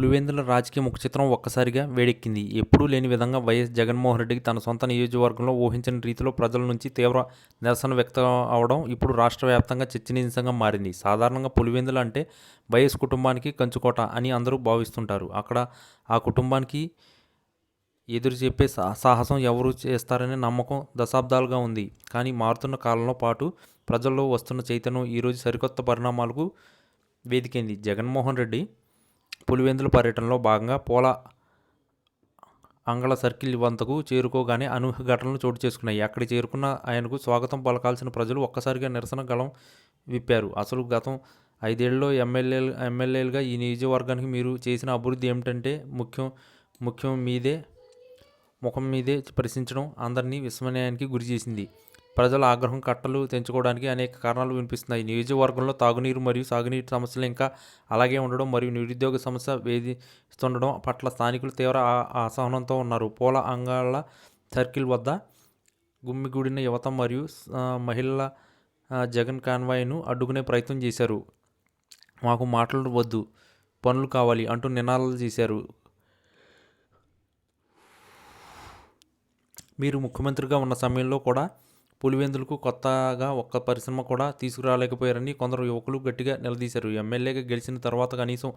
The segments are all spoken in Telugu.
పులివెందుల రాజకీయ ముఖ చిత్రం ఒక్కసారిగా వేడెక్కింది. ఎప్పుడూ లేని విధంగా వైఎస్ జగన్మోహన్ రెడ్డికి తన సొంత నియోజకవర్గంలో ఊహించని రీతిలో ప్రజల నుంచి తీవ్ర నిరసన వ్యక్తం అవడం ఇప్పుడు రాష్ట్ర వ్యాప్తంగా చర్చనీయాంశంగా మారింది. సాధారణంగా పులివెందులు అంటే వైఎస్ కుటుంబానికి కంచుకోట అని అందరూ భావిస్తుంటారు. అక్కడ ఆ కుటుంబానికి ఎదురు చెప్పే సాహసం ఎవరు చేస్తారనే నమ్మకం దశాబ్దాలుగా ఉంది. కానీ మారుతున్న కాలంలో పాటు ప్రజల్లో వస్తున్న చైతన్యం ఈరోజు సరికొత్త పరిణామాలకు వేదికైంది. జగన్మోహన్ రెడ్డి పులివెందుల పర్యటనలో భాగంగా పోల అంగళ సర్కిల్ వంతకు చేరుకోగానే అనూహ్య ఘటనలు చోటు చేసుకున్నాయి. అక్కడ చేరుకున్న ఆయనకు స్వాగతం పలకాల్సిన ప్రజలు ఒక్కసారిగా నిరసన గళం విప్పారు. అసలు గతం ఐదేళ్ళలో ఎమ్మెల్యే ఎమ్మెల్యేలుగా ఈ నియోజకవర్గానికి మీరు చేసిన అభివృద్ధి ఏమిటంటే ముఖ్యం ముఖ్యం మీదే ముఖం మీదే ప్రశ్నించడం అందరినీ విస్మయానికి గురి చేసింది ప్రజల ఆగ్రహం కట్టలు తెంచుకోవడానికి అనేక కారణాలు వినిపిస్తున్నాయి. నియోజకవర్గంలో తాగునీరు మరియు సాగునీరు సమస్యలు ఇంకా అలాగే ఉండడం మరియు నిరుద్యోగ సమస్య వేధిస్తుండడం పట్ల స్థానికులు తీవ్ర ఆ- అసహనంతో ఉన్నారు. పూల అంగాల సర్కిల్ వద్ద గుమ్మిగూడిన యువత మరియు మహిళల జగన్ కాన్వాయ్ను అడ్డుకునే ప్రయత్నం చేశారు. మాకు మాటలు వద్దు పనులు కావాలి అంటూ నినాదాలు చేశారు. మీరు ముఖ్యమంత్రిగా ఉన్న సమయంలో కూడా పులివెందులకు కొత్తగా ఒక్క పరిశ్రమ కూడా తీసుకురాలేకపోయారని కొందరు యువకులు గట్టిగా నిలదీశారు. ఎమ్మెల్యేగా గెలిచిన తర్వాత కనీసం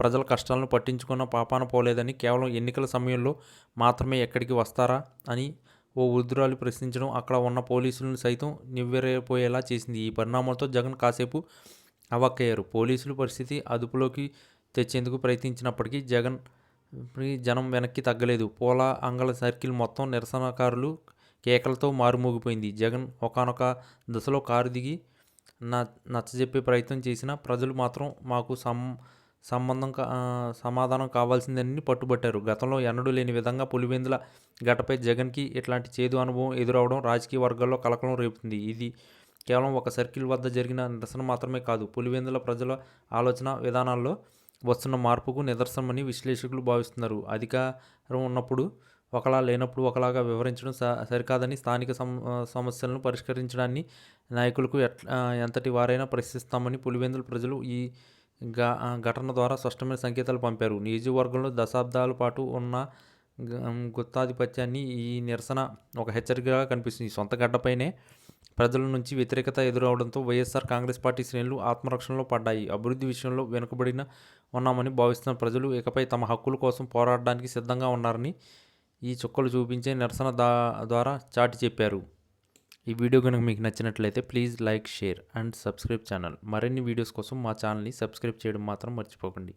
ప్రజల కష్టాలను పట్టించుకున్న పాపాన పోలేదని కేవలం ఎన్నికల సమయంలో మాత్రమే ఎక్కడికి వస్తారా అని ఓ వృద్ధురాలు ప్రశ్నించడం అక్కడ ఉన్న పోలీసులను సైతం నివ్వెరపోయేలా చేసింది. ఈ పరిణామంతో జగన్ కాసేపు అవాక్కయ్యారు. పోలీసులు పరిస్థితి అదుపులోకి తెచ్చేందుకు ప్రయత్నించినప్పటికీ జగన్ జనం వెనక్కి తగ్గలేదు. పూల అంగళ సర్కిల్ మొత్తం నిరసనకారులు కేకలతో మారుమోగిపోయింది. జగన్ ఒకానొక దశలో కారు దిగి న నచ్చజెప్పే ప్రయత్నం చేసిన ప్రజలు మాత్రం మాకు సం సంబంధం కా- సమాధానం కావాల్సిందని పట్టుబట్టారు. గతంలో ఎన్నడూ లేని విధంగా పులివెందుల గటపై జగన్కి ఇట్లాంటి చేదు అనుభవం ఎదురవడం రాజకీయ వర్గాల్లో కలకలం రేపుతుంది. ఇది కేవలం ఒక సర్కిల్ వద్ద జరిగిన నిరసన మాత్రమే కాదు. పులివెందుల ప్రజల ఆలోచన విధానాల్లో వస్తున్న మార్పుకు నిదర్శనమని విశ్లేషకులు భావిస్తున్నారు. అధికారం ఉన్నప్పుడు ఒకలా లేనప్పుడు ఒకలాగా వివరించడం స- సరికాదని స్థానిక సమ సమస్యలను పరిష్కరించడాన్ని నాయకులకు ఎట్ ఎంతటి వారైనా ప్రశ్నిస్తామని పులివెందుల ప్రజలు ఈ ఘ- ఆ, ఘటన ద్వారా స్పష్టమైన సంకేతాలు పంపారు. నియోజకవర్గంలో దశాబ్దాల పాటు ఉన్న గుత్తాధిపత్యాన్ని ఈ నిరసన ఒక హెచ్చరికగా కనిపిస్తుంది. సొంత గడ్డపైనే ప్రజల నుంచి వ్యతిరేకత ఎదురవడంతో వైఎస్ఆర్ కాంగ్రెస్ పార్టీ శ్రేణులు ఆత్మరక్షణలో పడ్డాయి. అభివృద్ధి విషయంలో వెనుకబడిన ఉన్నామని భావిస్తున్న ప్రజలు ఇకపై తమ హక్కుల కోసం పోరాడడానికి సిద్ధంగా ఉన్నారని ఈ చుక్కలు చూపించే నిరసన దా ద్వారా చాటి చెప్పారు. ఈ వీడియో కనుక మీకు నచ్చినట్లయితే please like share and subscribe channel. మరిన్ని వీడియోస్ కోసం మా ఛానల్ని సబ్స్క్రైబ్ చేయడం మాత్రం మర్చిపోకండి.